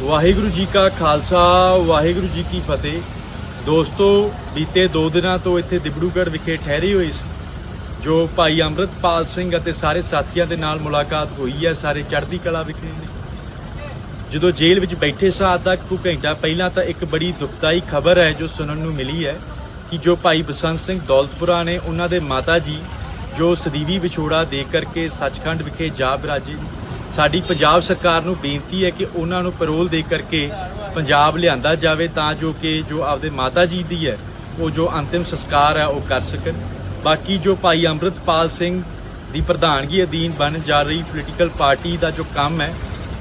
ਵਾਹਿਗੁਰੂ ਜੀ ਕਾ ਖਾਲਸਾ, ਵਾਹਿਗੁਰੂ ਜੀ ਕੀ ਫਤਿਹ। ਦੋਸਤੋ, ਬੀਤੇ 2 ਦਿਨਾਂ ਤੋਂ ਇੱਥੇ ਦਿਬੜੂਗੜ੍ਹ ਵਿਖੇ ਠਹਿਰੇ ਹੋਏ ਸੀ, ਜੋ ਭਾਈ ਅੰਮ੍ਰਿਤਪਾਲ ਸਿੰਘ ਅਤੇ ਸਾਰੇ ਸਾਥੀਆਂ ਦੇ ਨਾਲ ਮੁਲਾਕਾਤ ਹੋਈ ਹੈ ਸਾਰੇ ਚੜ੍ਹਦੀ ਕਲਾ ਵਿਖੇ। ਨੇ ਜਦੋਂ ਜੇਲ੍ਹ ਵਿੱਚ ਬੈਠੇ ਸਾਂ, ਅੱਧਾ ਕੁ ਘੰਟਾ ਪਹਿਲਾਂ ਤਾਂ ਇੱਕ ਬੜੀ ਦੁਖਦਾਈ ਖਬਰ ਹੈ ਜੋ ਸੁਣਨ ਨੂੰ ਮਿਲੀ ਹੈ ਕਿ ਜੋ ਭਾਈ ਬਸੰਤ ਸਿੰਘ ਦੌਲਤਪੁਰਾ ਨੇ ਉਹਨਾਂ ਦੇ ਮਾਤਾ ਜੀ, ਜੋ ਸਦੀਵੀ ਵਿਛੋੜਾ ਦੇ ਕਰਕੇ ਸੱਚਖੰਡ ਵਿਖੇ ਜਾ ਬਿਰਾਜੇ ਸਾਡੀ ਪੰਜਾਬ ਸਰਕਾਰ ਨੂੰ ਬੇਨਤੀ ਹੈ ਕਿ ਉਹਨਾਂ ਨੂੰ ਪੈਰੋਲ ਦੇ ਕਰਕੇ ਪੰਜਾਬ ਲਿਆਂਦਾ ਜਾਵੇ ਤਾਂ ਜੋ ਕਿ ਜੋ ਆਪਦੇ ਮਾਤਾ ਜੀ ਦੀ ਹੈ, ਉਹ ਜੋ ਅੰਤਿਮ ਸੰਸਕਾਰ ਹੈ, ਉਹ ਕਰ ਸਕਣ। ਬਾਕੀ ਜੋ ਭਾਈ ਅੰਮ੍ਰਿਤਪਾਲ ਸਿੰਘ ਦੀ ਪ੍ਰਧਾਨਗੀ ਅਧੀਨ ਬਣ ਜਾ ਰਹੀ ਪੋਲੀਟੀਕਲ ਪਾਰਟੀ ਦਾ ਜੋ ਕੰਮ ਹੈ,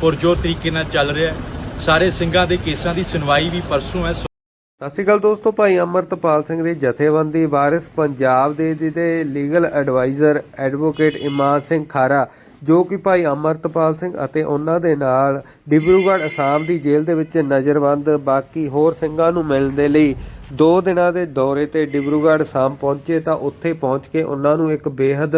ਪੁਰਜੋਰ ਤਰੀਕੇ ਨਾਲ ਚੱਲ ਰਿਹਾ ਹੈ। ਸਾਰੇ ਸਿੰਘਾਂ ਦੇ ਕੇਸਾਂ ਦੀ ਸੁਣਵਾਈ ਵੀ ਪਰਸੋਂ ਹੈ। ਸਤਿ ਸ਼੍ਰੀ ਅਕਾਲ ਦੋਸਤੋ, ਭਾਈ ਅਮਰਤਪਾਲ ਸਿੰਘ ਦੇ ਜਥੇਬੰਦੀ ਵਾਰਿਸ ਪੰਜਾਬ ਦੇ ਦੇ legal adviser advocate Iman Singh Khara ਜੋ ਕਿ ਭਾਈ ਅਮਰਤਪਾਲ ਸਿੰਘ ਅਤੇ ਉਹਨਾਂ ਦੇ ਨਾਲ ਡਿਬਰੂਗੜ੍ਹ ਅਸਾਮ ਦੀ ਜੇਲ੍ਹ ਦੇ ਵਿੱਚ ਨਜ਼ਰਬੰਦ ਬਾਕੀ ਹੋਰ ਸਿੰਘਾਂ ਨੂੰ ਮਿਲਣ ਦੇ ਲਈ ਦੋ ਦਿਨਾਂ ਦੇ ਦੌਰੇ ਤੇ ਡਿਬਰੂਗੜ੍ਹ ਅਸਾਮ ਪਹੁੰਚੇ ਤਾਂ ਉੱਥੇ ਪਹੁੰਚ ਕੇ ਉਹਨਾਂ ਨੂੰ ਇੱਕ ਬੇहद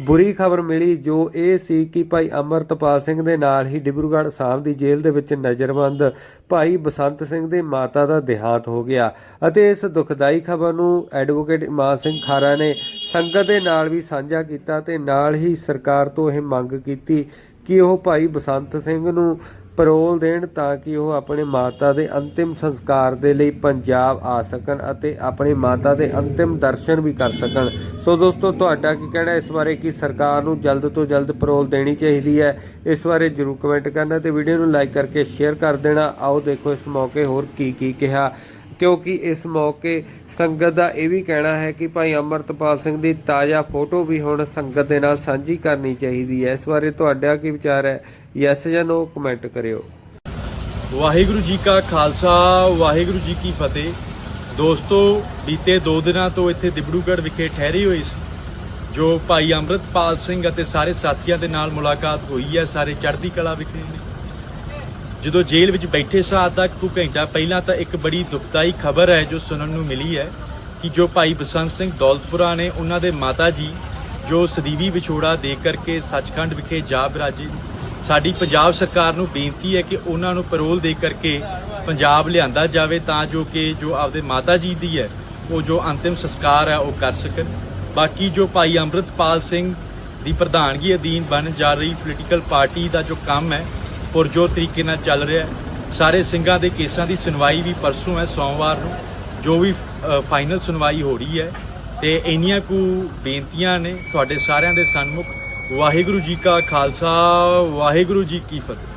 ਬੁਰੀ ਖਬਰ ਮਿਲੀ, ਜੋ ਇਹ ਸੀ ਕਿ ਭਾਈ ਅਮਰਤਪਾਲ ਸਿੰਘ ਦੇ ਨਾਲ ਹੀ ਡਿਬਰੂਗੜ੍ਹ ਅਸਾਮ ਦੀ ਜੇਲ੍ਹ ਦੇ ਵਿੱਚ ਨਜ਼ਰਬੰਦ ਭਾਈ ਬਸੰਤ ਸਿੰਘ ਦੇ ਮਾਤਾ ਦਾ ਦੇਹਾਂਤ ਹੋ ਗਿਆ ਅਤੇ ਇਸ ਦੁਖਦਾਈ ਖਬਰ ਨੂੰ ਐਡਵੋਕੇਟ ਇਮਾਨ ਸਿੰਘ ਖਾਰਾ ਨੇ ਸੰਗਤ ਦੇ ਨਾਲ ਵੀ ਸਾਂਝਾ ਕੀਤਾ ਤੇ ਨਾਲ ਹੀ ਸਰਕਾਰ ਤੋਂ ਇਹ ਮੰਗ ਮੰਗ ਕੀਤੀ ਕਿ ਉਹ ਭਾਈ ਬਸੰਤ ਸਿੰਘ ਨੂੰ ਪਰੋਲ ਦੇਣ ਤਾਂ ਕਿ ਉਹ ਆਪਣੇ ਮਾਤਾ ਦੇ ਅੰਤਿਮ ਸੰਸਕਾਰ ਦੇ ਲਈ ਪੰਜਾਬ ਆ ਸਕਣ ਅਤੇ ਆਪਣੀ ਮਾਤਾ ਦੇ ਅੰਤਿਮ ਦਰਸ਼ਨ ਵੀ ਕਰ ਸਕਣ। ਸੋ ਦੋਸਤੋ, ਤੁਹਾਡਾ ਕੀ ਕਹਿਣਾ ਇਸ ਬਾਰੇ? ਕਿ ਸਰਕਾਰ ਨੂੰ ਜਲਦ ਤੋਂ ਜਲਦ ਪਰੋਲ ਦੇਣੀ ਚਾਹੀਦੀ ਹੈ? ਇਸ ਬਾਰੇ ਜਰੂਰ ਕਮੈਂਟ ਕਰਨਾ ਤੇ ਵੀਡੀਓ ਨੂੰ ਲਾਈਕ ਕਰਕੇ ਸ਼ੇਅਰ ਕਰ ਦੇਣਾ। ਆਓ ਦੇਖੋ ਇਸ ਮੌਕੇ ਹੋਰ ਕੀ ਕੀ ਕਿਹਾ ਕਿਉਂਕਿ ਇਸ ਮੌਕੇ ਸੰਗਤ ਦਾ ਇਹ ਵੀ ਕਹਿਣਾ ਹੈ ਕਿ ਭਾਈ ਅਮਰਤਪਾਲ ਸਿੰਘ ਦੀ ਤਾਜ਼ਾ ਫੋਟੋ ਵੀ ਹੁਣ ਸੰਗਤ ਦੇ ਨਾਲ ਸਾਂਝੀ ਕਰਨੀ ਚਾਹੀਦੀ ਹੈ। ਇਸ ਬਾਰੇ ਤੁਹਾਡਾ ਕੀ ਵਿਚਾਰ ਹੈ? ਯੈਸ ਜਾਂ ਨੋ ਕਮੈਂਟ ਕਰਿਓ। ਵਾਹਿਗੁਰੂ ਜੀ ਕਾ ਖਾਲਸਾ, ਵਾਹਿਗੁਰੂ ਜੀ ਕੀ ਫਤਿਹ। ਦੋਸਤੋ, ਬੀਤੇ 2 ਦਿਨਾਂ ਤੋਂ ਇੱਥੇ ਦਿਬੜੂਗੜ੍ਹ ਵਿਖੇ ਠਹਿਰੀ ਹੋਈ ਸੀ, ਜੋ ਭਾਈ ਅੰਮ੍ਰਿਤਪਾਲ ਸਿੰਘ ਅਤੇ ਸਾਰੇ ਸਾਥੀਆਂ ਦੇ ਨਾਲ ਮੁਲਾਕਾਤ ਹੋਈ ਹੈ, ਸਾਰੇ ਚੜ੍ਹਦੀ ਕਲਾ ਵਿਖੇ। ਨੇ ਜਦੋਂ ਜੇਲ੍ਹ ਵਿੱਚ ਬੈਠੇ ਸਾਂ ਅੱਧਾ ਕੁ ਘੰਟਾ ਪਹਿਲਾਂ ਤਾਂ ਇੱਕ ਬੜੀ ਦੁਖਦਾਈ ਖਬਰ ਹੈ ਜੋ ਸੁਣਨ ਨੂੰ ਮਿਲੀ ਹੈ ਕਿ ਜੋ ਭਾਈ ਬਸੰਤ ਸਿੰਘ ਦੌਲਤਪੁਰਾ ਨੇ ਉਹਨਾਂ ਦੇ ਮਾਤਾ ਜੀ ਜੋ ਸਦੀਵੀ ਵਿਛੋੜਾ ਦੇ ਕਰਕੇ ਸੱਚਖੰਡ ਵਿਖੇ ਜਾ ਬਿਰਾਜੇ ਸਾਡੀ ਪੰਜਾਬ ਸਰਕਾਰ ਨੂੰ ਬੇਨਤੀ ਹੈ ਕਿ ਉਹਨਾਂ ਨੂੰ ਪੈਰੋਲ ਦੇ ਕਰਕੇ ਪੰਜਾਬ ਲਿਆਂਦਾ ਜਾਵੇ ਤਾਂ ਜੋ ਕਿ ਜੋ ਆਪਦੇ ਮਾਤਾ ਜੀ ਦੀ ਹੈ, ਉਹ ਜੋ ਅੰਤਿਮ ਸੰਸਕਾਰ ਹੈ, ਉਹ ਕਰ ਸਕਣ। ਬਾਕੀ ਜੋ ਭਾਈ ਅੰਮ੍ਰਿਤਪਾਲ ਸਿੰਘ ਦੀ ਪ੍ਰਧਾਨਗੀ ਅਧੀਨ ਬਣ ਜਾ ਰਹੀ ਪੋਲੀਟੀਕਲ ਪਾਰਟੀ ਦਾ ਜੋ ਕੰਮ ਹੈ ਪੁਰਜੋਰ ਤਰੀਕੇ ਨਾਲ ਚੱਲ ਰਿਹਾ ਸਾਰੇ ਸਿੰਘਾਂ ਦੇ ਕੇਸਾਂ ਦੀ ਸੁਣਵਾਈ ਵੀ ਪਰਸੋਂ ਹੈ, ਸੋਮਵਾਰ ਨੂੰ। ਜੋ ਵੀ ਫਾਈਨਲ ਸੁਣਵਾਈ ਹੋ ਰਹੀ ਹੈ। ਤੇ ਇੰਨੀਆਂ ਕੁ ਬੇਨਤੀਆਂ ਨੇ ਤੁਹਾਡੇ ਸਾਰਿਆਂ ਦੇ ਸਨਮੁਖ। ਵਾਹਿਗੁਰੂ ਜੀ ਕਾ ਖਾਲਸਾ, ਵਾਹਿਗੁਰੂ ਜੀ ਕੀ ਫਤਿਹ।